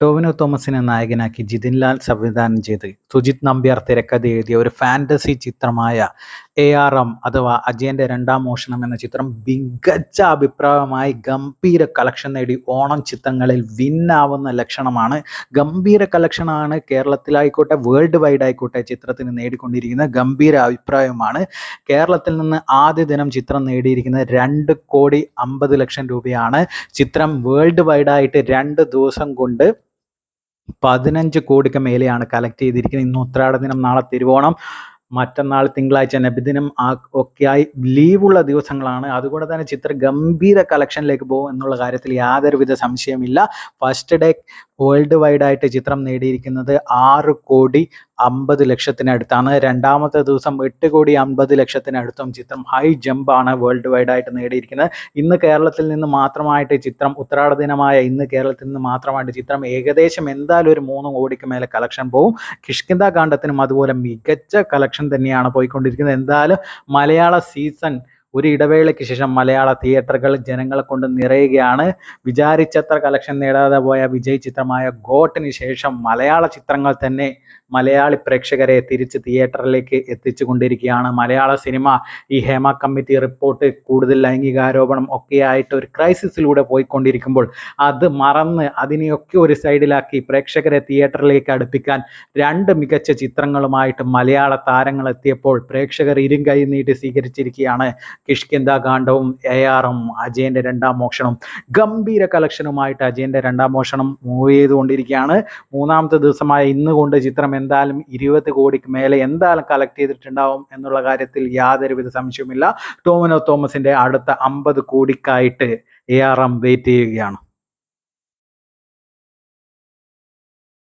ടോവിനോ തോമസിനെ നായകനാക്കി ജിതിൻ ലാൽ സംവിധാനം ചെയ്ത് സുജിത് നമ്പ്യാർ തിരക്കഥ എഴുതിയ ഒരു ഫാന്റസി ചിത്രമായ എ ആർ എം അഥവാ അജയന്റെ രണ്ടാം മോഷണം എന്ന ചിത്രം മികച്ച അഭിപ്രായമായി ഗംഭീര കളക്ഷൻ നേടി. ഓണം ചിത്രങ്ങളിൽ വിന്നാവുന്ന ലക്ഷണമാണ്. ഗംഭീര കളക്ഷനാണ് കേരളത്തിലായിക്കോട്ടെ വേൾഡ് വൈഡ് ആയിക്കോട്ടെ ചിത്രത്തിന് നേടിക്കൊണ്ടിരിക്കുന്ന ഗംഭീര അഭിപ്രായമാണ് കേരളത്തിൽ നിന്ന് ആദ്യ ദിനം ചിത്രം നേടിയിരിക്കുന്നത് രണ്ട് കോടി അമ്പത് ലക്ഷം രൂപയാണ്. ചിത്രം വേൾഡ് വൈഡായിട്ട് രണ്ട് ദിവസം കൊണ്ട് പതിനഞ്ച് കോടിക്ക് മേലെയാണ് കളക്ട് ചെയ്തിരിക്കുന്നത്. ഇന്ന് ഉത്രാട ദിനം നാളെ തിരുവോണം. മറ്റന്നാൾ തിങ്കളാഴ്ച നബിദിനം ആ ഒക്കെയായി ലീവുള്ള ദിവസങ്ങളാണ്. അതുകൊണ്ട് തന്നെ ചിത്ര ഗംഭീര കളക്ഷനിലേക്ക് പോകും എന്നുള്ള കാര്യത്തിൽ യാതൊരുവിധ സംശയമില്ല ഫസ്റ്റ് ഡേ വേൾഡ് വൈഡ് ആയിട്ട് ചിത്രം നേടിയിരിക്കുന്നത് ആറ് കോടി അമ്പത് ലക്ഷത്തിനടുത്താണ് രണ്ടാമത്തെ ദിവസം എട്ട് കോടി അമ്പത് ലക്ഷത്തിനടുത്തും ചിത്രം ഹൈ ജമ്പാണ് വേൾഡ് വൈഡ് ആയിട്ട് നേടിയിരിക്കുന്നത്. ഇന്ന് കേരളത്തിൽ നിന്ന് മാത്രമായിട്ട് ചിത്രം ഉത്രാട ദിനമായ ഇന്ന് കേരളത്തിൽ നിന്ന് മാത്രമായിട്ട് ചിത്രം ഏകദേശം എന്തായാലും ഒരു മൂന്ന് കോടിക്ക് മേലെ കളക്ഷൻ പോകും കിഷ്കിന്ത കാണ്ഡത്തിനും അതുപോലെ മികച്ച കളക്ഷൻ തന്നെയാണ് പോയിക്കൊണ്ടിരിക്കുന്നത്. എന്തായാലും മലയാള സീസൺ ഒരു ഇടവേളയ്ക്ക് ശേഷം മലയാള തിയേറ്ററുകൾ ജനങ്ങളെ കൊണ്ട് നിറയുകയാണ്. വിചാരിച്ചത്ര കളക്ഷൻ നേടാതെ പോയ വിജയ് ചിത്രമായ ഗോട്ടിന് ശേഷം മലയാള ചിത്രങ്ങൾ തന്നെ മലയാളി പ്രേക്ഷകരെ തിരിച്ച് തിയേറ്ററിലേക്ക് എത്തിച്ചു കൊണ്ടിരിക്കുകയാണ് മലയാള സിനിമ ഈ ഹേമ കമ്മിറ്റി റിപ്പോർട്ട് കൂടുതൽ ലൈംഗികാരോപണം ഒക്കെയായിട്ട് ഒരു ക്രൈസിസിലൂടെ പോയിക്കൊണ്ടിരിക്കുമ്പോൾ അത് മറന്ന് അതിനെയൊക്കെ ഒരു സൈഡിലാക്കി പ്രേക്ഷകരെ തിയേറ്ററിലേക്ക് അടുപ്പിക്കാൻ രണ്ട് മികച്ച ചിത്രങ്ങളുമായിട്ട് മലയാള താരങ്ങൾ എത്തിയപ്പോൾ പ്രേക്ഷകർ കൈ നീട്ടി സ്വീകരിച്ചിരിക്കുകയാണ് കിഷ്കിന്ത കാണ്ഡവും എ ആറും അജയന്റെ രണ്ടാം മോഷണം. ഗംഭീര കളക്ഷനുമായിട്ട് അജയന്റെ രണ്ടാം മോഷണം മൂവ് ചെയ്തുകൊണ്ടിരിക്കുകയാണ്. മൂന്നാമത്തെ ദിവസമായ ഇന്ന് കൊണ്ട് ചിത്രം എന്തായാലും ഇരുപത് കോടിക്ക് മേലെ എന്തായാലും കളക്ട് ചെയ്തിട്ടുണ്ടാവും എന്നുള്ള കാര്യത്തിൽ യാതൊരുവിധ സംശയവുമില്ല. ടോമിനോ തോമസിന്റെ അടുത്ത അമ്പത് കോടിക്കായിട്ട് എ ആർ എം വെയിറ്റ് ചെയ്യുകയാണ്.